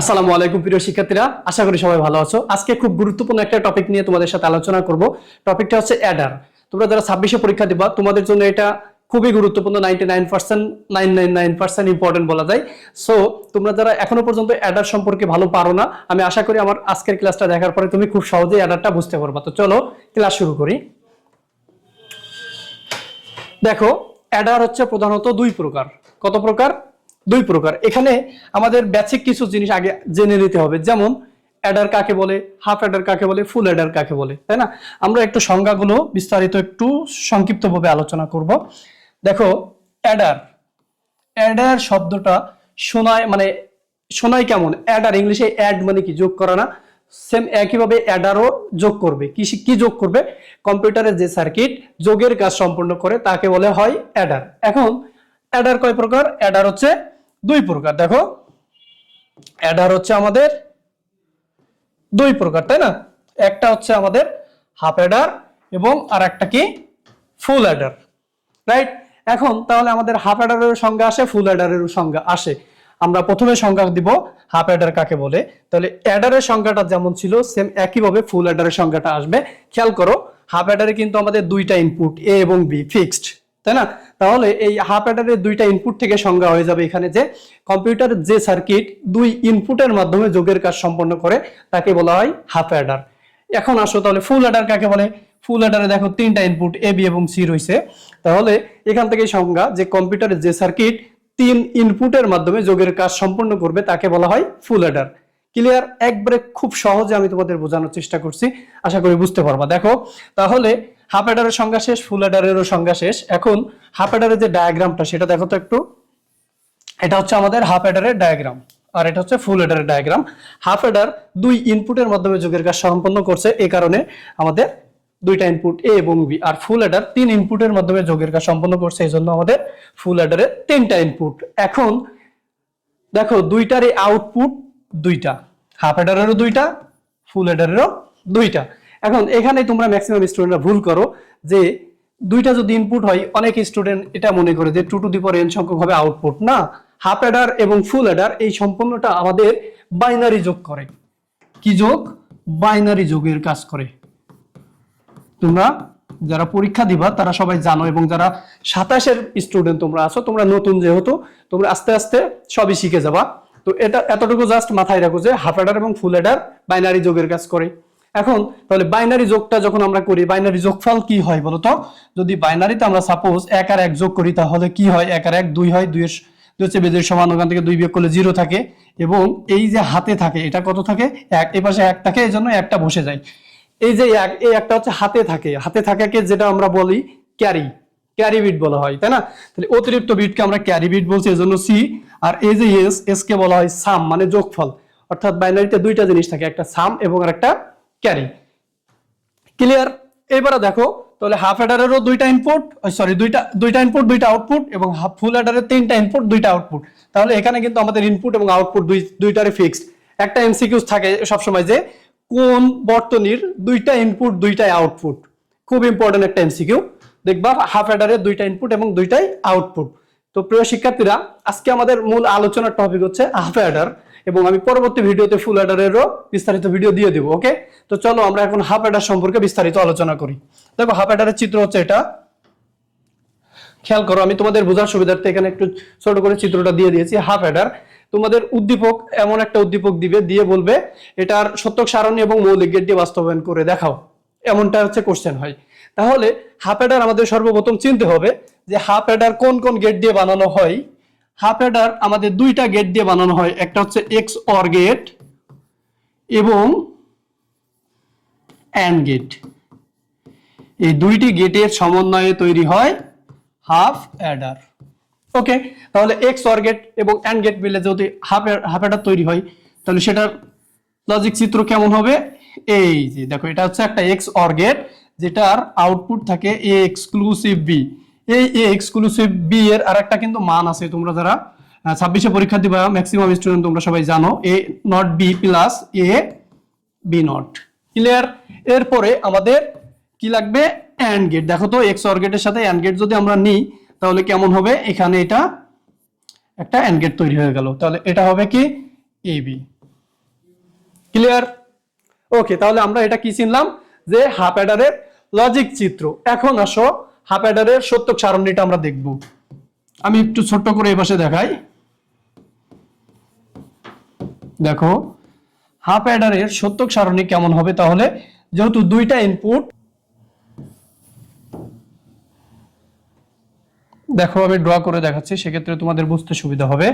আসসালামু আলাইকুম প্রিয় শিক্ষার্থীরা, আশা করি সবাই ভালো আছো। আজকে খুব গুরুত্বপূর্ণ একটা টপিক নিয়ে তোমাদের সাথে আলোচনা করব। টপিকটা হচ্ছে অ্যাডার তোমরা যারা ছাব্বিশে পরীক্ষা দিবা, তোমাদের জন্য এটা খুবই গুরুত্বপূর্ণ ninety nine percent nine nine nine percent বলা যায়। সো তোমরা যারা এখনও পর্যন্ত অ্যাডার সম্পর্কে ভালো পারো না, আমি আশা করি আমার আজকের ক্লাসটা দেখার পরে তুমি খুব সহজেই অ্যাডারটা বুঝতে পারবা। তো চলো ক্লাস শুরু করি। দেখো অ্যাডার হচ্ছে প্রধানত দুই প্রকার। কত প্রকার? দুই প্রকার। এখানে আমাদের বেসিক কিছু জিনিস আগে জেনে নিতে হবে। যেমন অ্যাডার কাকে বলে হাফ অ্যাডার কাকে বলে ফুল অ্যাডার কাকে বলে, তাই না? আমরা একটু সংজ্ঞাগুলো বিস্তারিত একটু সংক্ষিপ্তভাবে আলোচনা করব। দেখো অ্যাডার অ্যাডার শব্দটা শোনায় মানে শোনায় কেমন? অ্যাডার ইংলিশে অ্যাড মানে কি? যোগ করা না। সেম একইভাবে অ্যাডারও যোগ করবে। কি কি যোগ করবে? কম্পিউটারের যে সার্কিট যোগের কাজ সম্পূর্ণ করে তাকে বলে হয় অ্যাডার এখন অ্যাডার কয় প্রকার? অ্যাডার হচ্ছে দুই প্রকার, দেখো। অ্যাডার হচ্ছে আমাদের দুই প্রকার, তাই না? একটা হচ্ছে আমাদের হাফ অ্যাডার এবং আর একটা কি? ফুল অ্যাডার রাইট এখন তাহলে আমাদের হাফ অ্যাডারের সংজ্ঞা আসে ফুল অ্যাডারের সংজ্ঞা আসে। আমরা প্রথমে সংজ্ঞা দিব হাফ অ্যাডার কাকে বলে। তাহলে অ্যাডারের সংজ্ঞাটা যেমন ছিল সেম একইভাবে ফুল অ্যাডারের সংজ্ঞাটা আসবে। খেয়াল করো হাফ অ্যাডারে কিন্তু আমাদের দুইটা ইনপুট এ এবং বি ফিক্সড তাই না? তাহলে এই হাফ অ্যাডারের দুইটা ইনপুট থেকে সংজ্ঞা হয়ে যাবে এখানে যে কম্পিউটার যে সার্কিট দুই ইনপুটের মাধ্যমে যোগের কাজ সম্পন্ন করে, তাকে বলা হয় হাফ অ্যাডার এখন আসো তাহলে ফুল অ্যাডার কাকে বলে? ফুল অ্যাডারে দেখো তিনটা ইনপুট এ বি এবং সি রয়েছে। তাহলে এখান থেকে সংজ্ঞা যে কম্পিউটারের যে সার্কিট তিন ইনপুটের মাধ্যমে যোগের কাজ সম্পন্ন করবে, তাকে বলা হয় ফুল অ্যাডার ক্লিয়ার একবারে খুব সহজে আমি তোমাদের বোঝানোর চেষ্টা করছি। আশা করি বুঝতে পারবা। দেখো, তাহলে হাফ অ্যাডারের সংজ্ঞা শেষ ফুল অ্যাডারেরও সংজ্ঞা শেষ। এখন হাফ অ্যাডারের যে ডায়াগ্রামটা সেটা দেখো তো একটু। এটা হচ্ছে আমাদের হাফ অ্যাডারের ডায়াগ্রাম আর এটা হচ্ছে ফুল অ্যাডারের ডায়াগ্রাম হাফ অ্যাডার দুই ইনপুটের মাধ্যমে যোগের কাজ সম্পন্ন করছে এই কারণে আমাদের দুইটা ইনপুট এ এবং বি আর ফুল অ্যাডার তিন ইনপুটের মাধ্যমে যোগের কাজ সম্পন্ন করছে, এই জন্য আমাদের ফুল অ্যাডারের তিনটা ইনপুট এখন দেখো, দুইটারই আউটপুট দুইটা। হাফ অ্যাডারেরও দুইটা ফুল অ্যাডারেরও দুইটা। এখন এখানে তোমরা ম্যাক্সিমাম স্টুডেন্টরা ভুল করো যে দুইটা যদি ইনপুট হয়, অনেক স্টুডেন্ট এটা মনে করে যে টু টু দি এন সংখ্যক হবে আউটপুট না হাফ অ্যাডার এবং ফুল অ্যাডার এই সম্পূর্ণটা আমাদের বাইনারি যোগ করে। কি যোগ? বাইনারি যোগের কাজ করে। তোমরা যারা পরীক্ষা দিবা, তারা সবাই জানো এবং যারা সাতাশের স্টুডেন্ট তোমরা আছো, তোমরা নতুন যেহেতু, তোমরা আস্তে আস্তে সবই শিখে যাবা। তো এটা এতটুকু জাস্ট মাথায় রাখো যে হাফ অ্যাডার এবং ফুল অ্যাডার বাইনারি যোগের কাজ করে। এখন তাহলে বাইনারি যোগটা যখন আমরা করি বাইনারি যোগফল কি হয় বলতো? যদি বাইনারিতে আমরা সাপোজ এক আর এক যোগ করি, তাহলে কি হয়? এক আর এক, দুই হয় দুই হচ্ছে বেজের সমান, ওখান থেকে দুই বিয়োগ করলে জিরো থাকে। এবং এই যে হাতে থাকে, এটা কত থাকে? এক। এ পাশে এক থাকে এই জন্য একটা বসে যায়। এই যে এক, এই একটা হচ্ছে হাতে থাকে। হাতে থাকাকে যেটা আমরা বলি ক্যারি ক্যারি বিট বলা হয়, তাই না? তাহলে অতিরিক্ত বিটকে আমরা ক্যারি বিট বলছি, এজন্য সি আর এই যে এস এস কে বলা হয় সাম মানে যোগফল। অর্থাৎ বাইনারিতে দুইটা জিনিস থাকে, একটা সাম এবং একটা ক্যারি ক্লিয়ার এবারে দেখো, তাহলে হাফ অ্যাডারেরও দুইটা ইনপুট সরি দুইটা দুইটা ইনপুট দুইটা আউটপুট এবং হাফ ফুল অ্যাডারের তিনটা ইনপুট দুইটা আউটপুট তাহলে এখানে কিন্তু আমাদের ইনপুট এবং আউটপুট দুই দুইটারে ফিক্সড একটা এমসিকিউস থাকে সবসময় যে কোন বর্তনীর দুইটা ইনপুট দুইটাই আউটপুট খুব ইম্পর্টেন্ট একটা এমসিকিউ দেখবা হাফ অ্যাডারের দুইটা ইনপুট এবং দুইটাই আউটপুট তো প্রিয় শিক্ষার্থীরা, আজকে আমাদের মূল আলোচনার টপিক হচ্ছে হাফ অ্যাডার এবং আমি পরবর্তী ভিডিওতে ফুল অ্যাডারেরও বিস্তারিত ভিডিও দিয়ে দেবো ওকে তো চলো আমরা এখন হাফ অ্যাডার সম্পর্কে বিস্তারিত আলোচনা করি। দেখো হাফ অ্যাডারের চিত্র হচ্ছে এটা। খেয়াল করো, আমি তোমাদের বোঝার সুবিধার্থে এখানে একটু ছোট করে চিত্রটা দিয়ে দিয়েছি হাফ অ্যাডার তোমাদের উদ্দীপক এমন একটা উদ্দীপক দিবে, দিয়ে বলবে, এটার সত্যক সারণী এবং মৌলিক গেট দিয়ে বাস্তবায়ন করে দেখাও। এমনটা হচ্ছে কোশ্চেন হয় তাহলে হাফ অ্যাডার আমাদের সর্বপ্রথম চিনতে হবে যে হাফ অ্যাডার কোন কোন গেট দিয়ে বানানো হয়। হাফ অ্যাডার আমাদের দুইটা গেট দিয়ে বানানো হয়। একটা হচ্ছে এক্স অর গেট এবং অ্যান্ড গেট এই দুইটি গেটের সমন্বয়ে তৈরি হয় হাফ অ্যাডার। ওকে, তাহলে এক্স অর গেট এবং অ্যান্ড গেট মিলে যদি হাফ হাফ অ্যাডার তৈরি হয়, তাহলে সেটার লজিক চিত্র কেমন হবে? এই যে দেখো, এটা হচ্ছে একটা এক্স অর গেট যেটার আউটপুট থাকে এ এক্সক্লুসিভ বি এই এ এক্সক্লুসিভ বি এর আর একটা কিন্তু মান আছে। তোমরা যারা ছাব্বিশে পরীক্ষা দিবা ম্যাক্সিমাম স্টুডেন্ট তোমরা সবাই জানো A not B plus A B not clear এরপরে আমাদের কি লাগবে? অ্যান্ড গেট দেখো তো এক্স অর গেটের সাথে অ্যান্ড গেট যদি আমরা নিই, তাহলে কেমন হবে? এখানে এটা একটা অ্যান্ড গেট তৈরি হয়ে গেল। তাহলে এটা হবে কি? এ বি ক্লিয়ার ওকে তাহলে আমরা এটা কি চিনলাম? যে হাফ অ্যাডারের লজিক চিত্র। এখন আসো হাফ অ্যাডারের সত্য সারণীটা আমরা দেখব। আমি একটু ছোট্ট করে এই পাশে দেখাই। দেখো হাফ অ্যাডারের সত্যক সারণী কেমন হবে তাহলে? যেহেতু দুইটা ইনপুট দেখো আমি ড্র করে দেখাচ্ছি, সেক্ষেত্রে তোমাদের বুঝতে সুবিধা হবে।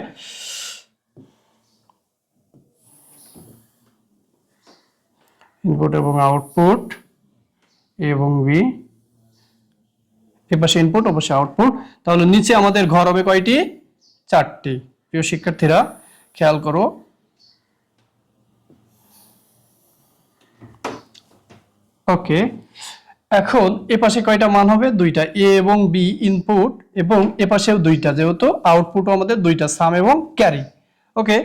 ইনপুট এবং আউটপুট এবং বি এপাশে ইনপুট অবশ্যই আউটপুট তাহলে নিচে আমাদের ঘর হবে কয়টি? চারটি। প্রিয় শিক্ষার্থীরা, খেয়াল করো। ওকে এখন এপাশে কয়টা মান হবে? দুইটা। এ এবং বি ইনপুট এবং এপাশেও দুইটা, যেহেতু আউটপুটও আমাদের দুইটা সাম এবং ক্যারি ওকে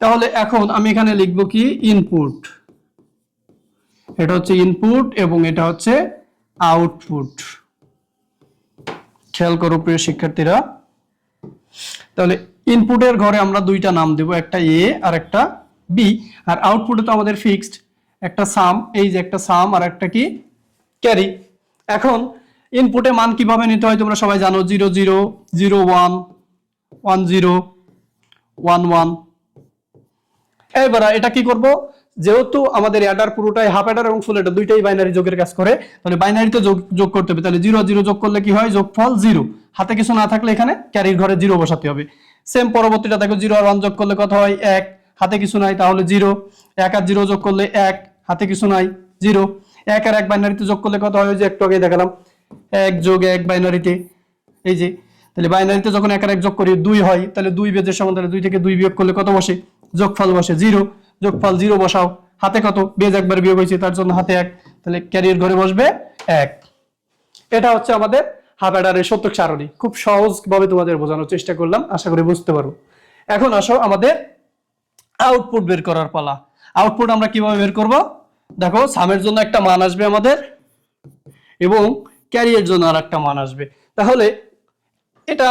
তাহলে এখন আমি এখানে লিখব কি? ইনপুট এটা হচ্ছে ইনপুট এবং এটা হচ্ছে আউটপুট খেয়াল করো প্রিয় শিক্ষার্থীরা। তাহলে ইনপুটের ঘরে আমরা দুইটা নাম দেব, একটা এ আর একটা বি আর আউটপুটে তো আমাদের ফিক্সড একটা সাম এই যে একটা সাম আর একটা কি? ক্যারি এখন ইনপুটে মান কীভাবে নিতে হয় তোমরা সবাই জানো zero zero zero one one zero one one এবার এটা কি করব? যেহেতু আমাদের অ্যাডার পুরোটাই হাফ অ্যাডার এবং ফুল অ্যাডার দুইটাই বাইনারি যোগের কাজ করে, তাহলে বাইনারিতে যোগ যোগ করতে হবে। তাহলে জিরো জিরো যোগ করলে কি হয়? যোগফল জিরো হাতে কিছু না থাকলে এখানে ক্যারির ঘরে জিরো বসাতে হবে। সেম পরবর্তীটা দেখো জিরো আর ওয়ান যোগ করলে কত হয়? এক। হাতে কিছু নাই, তাহলে জিরো এক আর জিরো যোগ করলে এক। হাতে কিছু নাই জিরো এক আর এক বাইনারিতে যোগ করলে কত হয়? যে একটু আগে দেখালাম। এক যোগ এক বাইনারিতে এই যে, তাহলে বাইনারিতে যখন এক আর এক যোগ করি, দুই হয়, তাহলে দুই বেজের সমান, তাহলে দুই থেকে দুই বিয়োগ করলে কত বসে? যোগফল বসে জিরো যোগফল জিরো বসাও। হাতে কত? বেজ একবার বিয়োগ হয়েছে, তার জন্য হাতে এক। তাহলে ক্যারিয়ার ঘরে বসবে এক। এটা হচ্ছে আমাদের হাফ অ্যাডারের সত্যক সারণী। খুব সহজ ভাবে তোমাদের বোঝানোর চেষ্টা করলাম, আশা করি বুঝতে পারো। এখন আসো আমাদের আউটপুট বের করার পালা। আউটপুট আমরা কীভাবে বের করব? দেখো সামের জন্য একটা মান আসবে আমাদের এবং ক্যারিয়ার জন্য আর একটা মান আসবে। তাহলে এটা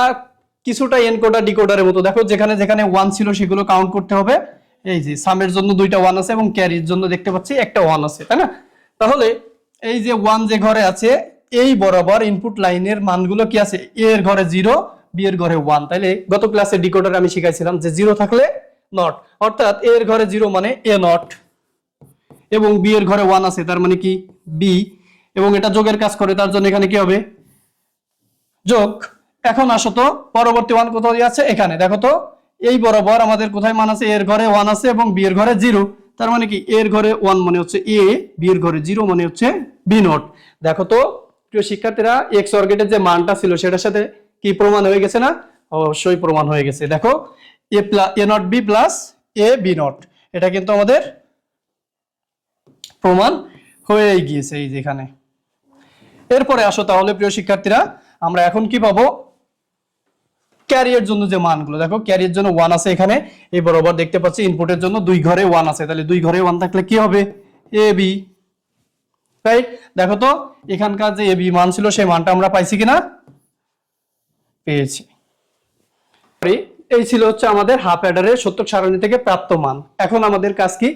কিছুটা এনকোডার ডিকোডারের মতো। দেখো, যেখানে যেখানে ওয়ান ছিল সেগুলো কাউন্ট করতে হবে। এই যে সামের জন্য দুইটা ওয়ান আছে এবং ক্যারির জন্য দেখতে পাচ্ছি একটা ওয়ান আছে, তাই না? তাহলে এই যে ওয়ান যে ঘরে আছে, এই বরাবর ইনপুট লাইনের মানগুলো কি আছে? এ এর ঘরে জিরো বি এর ঘরে ওয়ান তাইলে গত ক্লাসে ডিকোডারে আমি শিখাইছিলাম যে জিরো থাকলে নট অর্থাৎ এ এর ঘরে জিরো মানে এ নট এবং বি এর ঘরে ওয়ান আছে, তার মানে কি? বি এবং এটা যোগের কাজ করে, তার জন্য এখানে কি হবে? যোগ। এখন আসো তো, পরবর্তী ওয়ান কোথায় আছে? এখানে। দেখো তো এই বরাবর আমাদের কোথায় মান আছে? এর ঘরে ওয়ান আছে এবং বি এর ঘরে জিরো তার মানে কি? এর ঘরে ওয়ান মানে হচ্ছে এ বি এর ঘরে জিরো মানে হচ্ছে বি নট দেখো তো, প্রিয় শিক্ষার্থীরা এক্স অর্গেটের যে মানটা ছিল সেটার সাথে কি প্রমাণ হয়ে গেছে না? অবশ্যই প্রমাণ হয়ে গেছে। দেখো A plus A not B plus A B not এটা কিন্তু আমাদের প্রমাণ হয়ে গিয়েছে এই যেখানে এরপরে আসো তাহলে, প্রিয় শিক্ষার্থীরা, আমরা এখন কি পাবো? ক্যারিয়ার জন্য যে মানগুলো, দেখো ক্যারিয়ার জন্য ওয়ান আছে এখানে। এই বরাবর দেখতে পাচ্ছি ইনপুটের জন্য দুই ঘরে ওয়ান আছে। তাহলে দুই ঘরে ওয়ান থাকলে কি হবে? এ বি রাইট দেখো তো, এখানকার যে এ বি মান ছিল, সেই মানটা আমরা পাইছি কিনা? পেয়েছি। এই ছিল হচ্ছে আমাদের হাফ অ্যাডারের সত্যক সারণী থেকে প্রাপ্ত মান। এখন আমাদের কাজ কি?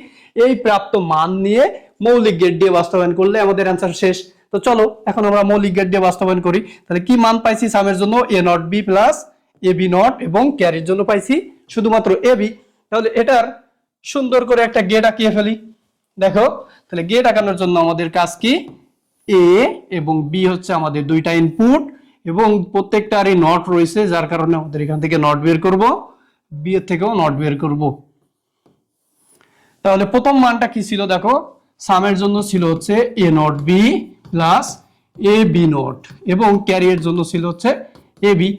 এই প্রাপ্ত মান নিয়ে মৌলিক গেট দিয়ে বাস্তবায়ন করলে আমাদের অ্যান্সার শেষ। তো চলো, এখন আমরা মৌলিক গেট দিয়ে বাস্তবায়ন করি। তাহলে কি মান পাইছি সামের জন্য? A not B plus A B not এবং ক্যারির জন্য পাইছি শুধুমাত্র এ বি তাহলে এটার সুন্দর করে একটা গেট আঁকিয়ে ফেলি। দেখো, তাহলে গেট আঁকানোর জন্য আমাদের কাজ কি? এ এবং বি হচ্ছে আমাদের দুইটা ইনপুট এবং প্রত্যেকটারই নট রয়েছে, যার কারণে আমাদের এখান থেকে নট বের করব। বি এর থেকেও নট বের করব। তাহলে প্রথম মানটা কি ছিল দেখো? সামের জন্য ছিল হচ্ছে A not B plus A B not এবং ক্যারিয়ের জন্য ছিল হচ্ছে এ বি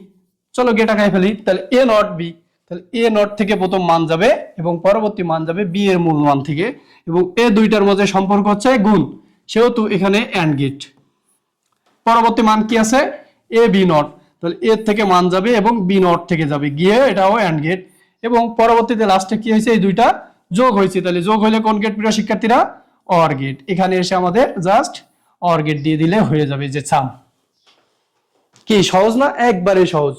চলো গেটা খাই ফেলি, তাহলে এ নট বি তাহলে এ নট থেকে প্রথম মান যাবে এবং পরবর্তী মান যাবে বি এর মূল মান থেকে এবং এ দুইটার মধ্যে সম্পর্ক হচ্ছে গুণ, সেহেতু এখানে অ্যান্ড গেট পরবর্তী মান কি আছে? এ বি নট তাহলে এর থেকে মান যাবে এবং বি নট থেকে যাবে, গিয়ে এটাও অ্যান্ড গেট এবং পরবর্তীতে লাস্টে কি হয়েছে? এই দুইটা যোগ হয়েছে, তাহলে যোগ হলে কোন গেট প্রিয় শিক্ষার্থীরা? অর গেট এখানে এসে আমাদের জাস্ট অর গেট দিয়ে দিলে হয়ে যাবে যে সাম কি সহজ না? একবারে সহজ।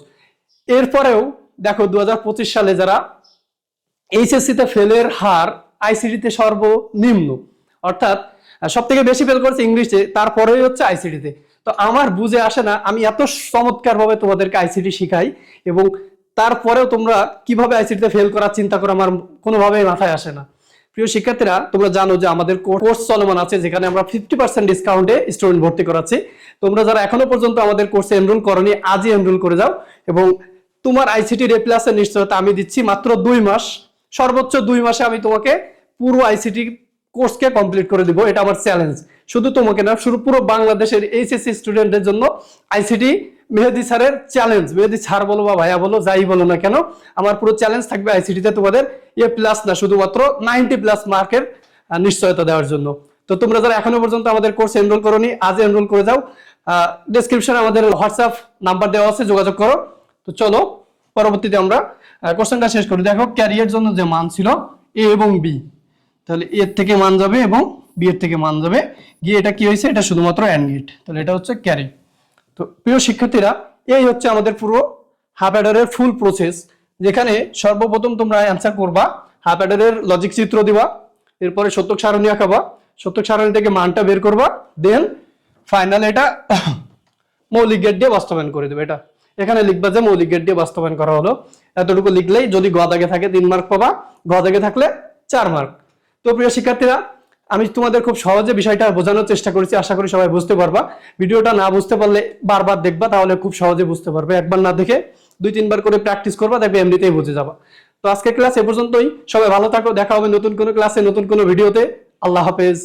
এরপরেও, দেখো দু হাজার পঁচিশ সালে যারা এইচএসসি তে ফেলের হার আইসিডিতে সর্বনিম্ন, অর্থাৎ সব থেকে বেশি ফেল করছে ইংলিশে তারপরেই হচ্ছে আইসিডিতে তো। আমার বুঝে আসে না, আমি এত চমৎকার ভাবে তোমাদেরকে আইসিডি শিখাই এবং তারপরেও তোমরা কীভাবে আইসিডিতে ফেল করার চিন্তা করো আমার কোনোভাবেই মাথায় আসে না। প্রিয় শিক্ষার্থীরা, তোমরা জানো যে আমাদের কোর্স চলমান আছে, যেখানে আমরা ফিফটি পার্সেন্ট ডিসকাউন্টে স্টুডেন্ট ভর্তি করাচ্ছি। তোমরা যারা এখনও পর্যন্ত আমাদের কোর্সে এনরোল করনি, আজই এনরোল করে যাও এবং তোমার আইসিটি রেপ্লাসের নিশ্চয়তা আমি দিচ্ছি মাত্র দুই মাস। সর্বোচ্চ দুই মাসে আমি তোমাকে পুরো আইসিটি কোর্সকে কমপ্লিট করে দিব, এটা আমার চ্যালেঞ্জ শুধু তোমাকে না, শুধু পুরো বাংলাদেশের এইচএসসি স্টুডেন্টদের জন্য আইসিটি মেহেদি স্যারের চ্যালেঞ্জ মেহেদি স্যার বলো বা ভাইয়া বলো, যাই বলো না কেন, আমার পুরো চ্যালেঞ্জ থাকবে আইসিটিতে তোমাদের এ প্লাস না, শুধুমাত্র নাইনটি প্লাস মার্কের নিশ্চয়তা দেওয়ার জন্য। তো তোমরা যারা এখনও পর্যন্ত আমাদের কোর্স এনরোল করোনি, আজ এনরোল করে যাও। ডেসক্রিপশনে আমাদের হোয়াটসঅ্যাপ নাম্বার দেওয়া আছে, যোগাযোগ করো। তো চলো পরবর্তীতে আমরা কোশ্চেনটা শেষ করি। দেখো ক্যারিয়ার জন্য যে মান ছিল এ এবং বি তাহলে এর থেকে মান যাবে এবং বি এর থেকে মান যাবে। গিয়ে এটা কি হয়েছে? এটা শুধুমাত্র অ্যান্ড গেট তাহলে এটা হচ্ছে ক্যারি তো প্রিয় শিক্ষার্থীরা, এই হচ্ছে আমাদের পুরো হাফ অ্যাডারের ফুল প্রসেস যেখানে সর্বপ্রথম তোমরা অ্যান্সার করবা হাফ অ্যাডারের লজিক চিত্র দিবা, এরপরে সত্যক সারণী আঁকাবা, সত্যক সারণী থেকে মানটা বের করবা দেন ফাইনাল এটা মৌলিক গেট দিয়ে বাস্তবায়ন করে দেবে। এটা এখানে লিখবা যে মৌলিক গেট দিয়ে বাস্তবায়ন করা হলো। এতটুকু লিখলেই যদি গ থাকে তিন মার্ক পাবা, গ দাগে থাকলে চার মার্ক তো প্রিয় শিক্ষার্থীরা, আমি তোমাদের খুব সহজে বিষয়টা বোঝানোর চেষ্টা করেছি, আশা করি সবাই বুঝতে পারবা। ভিডিওটা না বুঝতে পারলে বারবার দেখবা, তাহলে খুব সহজে বুঝতে পারবে। একবার না দেখে দুই তিনবার করে প্র্যাকটিস করবা, দেখবে এমনিতেই বুঝে যাবা। তো আজকের ক্লাস এ পর্যন্তই। সবাই ভালো থাকো, দেখা হবে নতুন কোনো ক্লাসে নতুন কোনো ভিডিওতে আল্লাহ হাফেজ।